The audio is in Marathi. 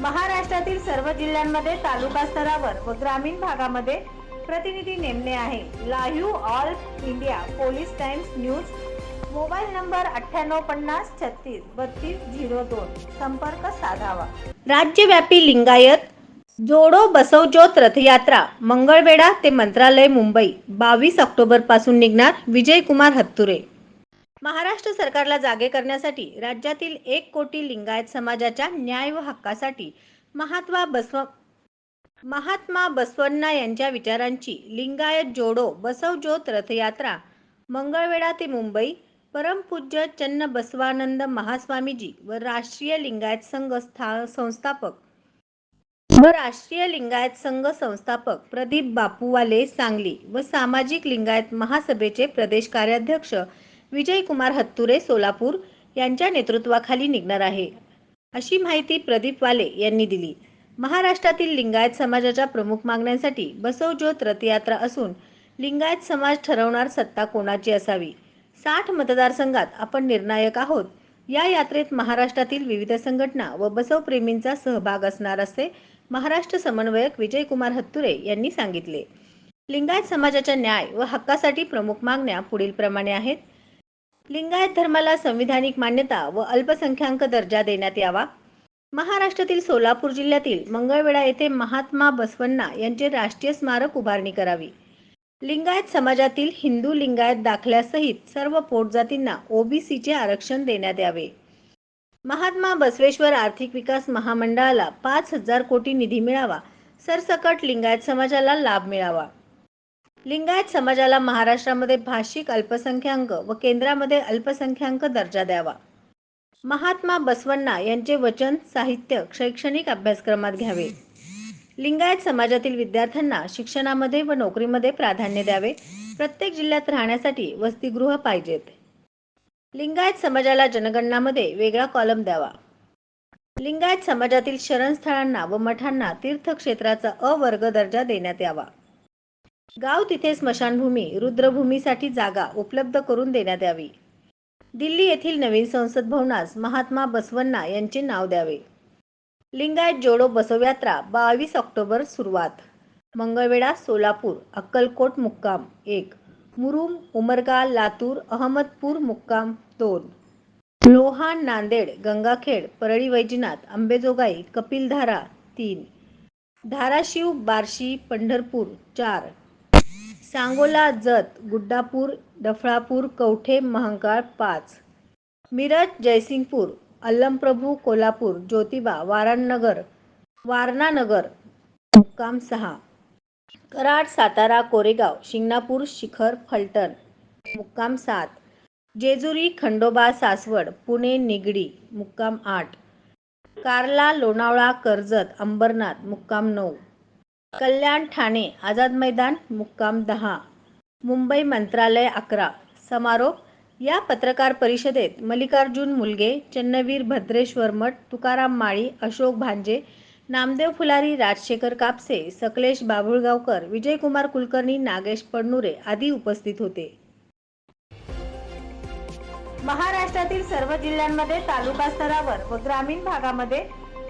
महाराष्ट्रातील सर्व जिल्ह्यांमध्ये तालुका स्तरावर व ग्रामीण भागामध्ये प्रतिनिधी नेमणे आहे. Live all India police times news. Mobile number अठ्ठ्याण्णव पन्नास छत्तीस बत्तीस झिरो दोन. संपर्क साधावा. राज्यव्यापी लिंगायत जोडो बसवज्योत रथयात्रा मंगळवेढा ते मंत्रालय मुंबई. बावीस ऑक्टोबरपासून निघणार विजयकुमार हत्तुरे. महाराष्ट्र सरकारला जागे करण्यासाठी राज्यातील एक कोटी लिंगायत समाजाच्या न्याय व हक्कासाठी महात्मा बसव महात्मा बसवण्णा यांच्या विचारांची लिंगायत जोडो बसवज्योत रथयात्रा मंगळवेढा ते मुंबई परमपूज्य चन्न बसवानंद महास्वामीजी व राष्ट्रीय लिंगायत संघ स्था संस्थापक व राष्ट्रीय लिंगायत संघ संस्थापक प्रदीप बापूवाले सांगली व सामाजिक लिंगायत महासभेचे प्रदेश कार्याध्यक्ष विजयकुमार हत्तुरे सोलापूर यांच्या नेतृत्वाखाली निघणार आहे. अशी माहिती प्रदीप वाले यांनी दिली. महाराष्ट्रातील लिंगायत समाजाच्या प्रमुख मागण्यांसाठी बसवज्योत रथयात्रा असून लिंगायत समाज ठरवणार सत्ता कोणाची असावी? साठ मतदारसंघात आपण निर्णायक आहोत. या यात्रेत महाराष्ट्रातील विविध संघटना व बसवप्रेमींचा सहभाग असणार असे महाराष्ट्र समन्वयक विजयकुमार हत्तुरे यांनी सांगितले. लिंगायत समाजाच्या न्याय व हक्कासाठी प्रमुख मागण्या पुढील प्रमाणे आहेत. लिंगायत धर्माला संविधानिक मान्यता व अल्पसंख्याक दर्जा देण्यात यावा. महाराष्ट्रातील सोलापूर जिल्ह्यातील मंगळवेढा येथे महात्मा बसवण्णा यांचे राष्ट्रीय स्मारक उभारणी करावी. लिंगायत समाजातील हिंदू लिंगायत दाखल्यासहित सर्व पोटजातींना ओबीसीचे आरक्षण देण्यात यावे. महात्मा बसवेश्वर आर्थिक विकास महामंडळाला पाच हजार कोटी निधी मिळावा. सरसकट लिंगायत समाजाला लाभ मिळावा. लिंगायत समाजाला महाराष्ट्रामध्ये भाषिक अल्पसंख्याक व केंद्रामध्ये अल्पसंख्याक दर्जा द्यावा. महात्मा बसवण्णा यांचे वचन साहित्य शैक्षणिक अभ्यासक्रमात घ्यावे. लिंगायत समाजातील विद्यार्थ्यांना शिक्षणामध्ये व नोकरीमध्ये प्राधान्य द्यावे. प्रत्येक जिल्ह्यात राहण्यासाठी वसतिगृह पाहिजेत. लिंगायत समाजाला जनगणनामध्ये वेगळा कॉलम द्यावा. लिंगायत समाजातील शरणस्थळांना व मठांना तीर्थक्षेत्राचा अवर्ग दर्जा देण्यात यावा. गाव तिथे स्मशानभूमी रुद्रभूमीसाठी जागा उपलब्ध करून देण्यात यावी. दिल्ली येथील नवीन संसद भवनास महात्मा बसवन्ना यांचे नाव द्यावे. लिंगायत जोडो बसवयात्रा बावीस ऑक्टोबर सुरुवात. मंगळवेढा सोलापूर अक्कलकोट मुक्काम एक. मुरुम उमरगा लातूर अहमदपूर मुक्काम दोन. लोहा नांदेड गंगाखेड परळी वैजनाथ अंबेजोगाई कपिलधारा तीन. धाराशिव बार्शी पंढरपूर चार. सांगोला जत गुड्डापूर डफळापूर कवठे महंकाळ पाच. मिरज जयसिंगपूर अल्लमप्रभू कोल्हापूर ज्योतिबा वारणनगर वारणानगर मुक्काम सहा. कराड सातारा कोरेगाव शिंगणापूर शिखर फलटण मुक्काम सात. जेजुरी खंडोबा सासवड पुणे निगडी मुक्काम आठ. कार्ला लोणावळा कर्जत अंबरनाथ मुक्काम नऊ. कल्याण ठाणे आझाद मैदान मुक्काम दहा. मुंबई मंत्रालय अकरा. समारोप. या पत्रकार परिषदेत मल्लिकार्जुन मुलगे चन्नवीर भद्रेश्वर मठ तुकाराम माळी अशोक भांजे नामदेव फुलारी राजशेखर कापसे सकलेश बाभुळगावकर विजयकुमार कुलकर्णी नागेश पडनुरे आदी उपस्थित होते. महाराष्ट्रातील सर्व जिल्ह्यांमध्ये तालुका स्तरावर व ग्रामीण भागामध्ये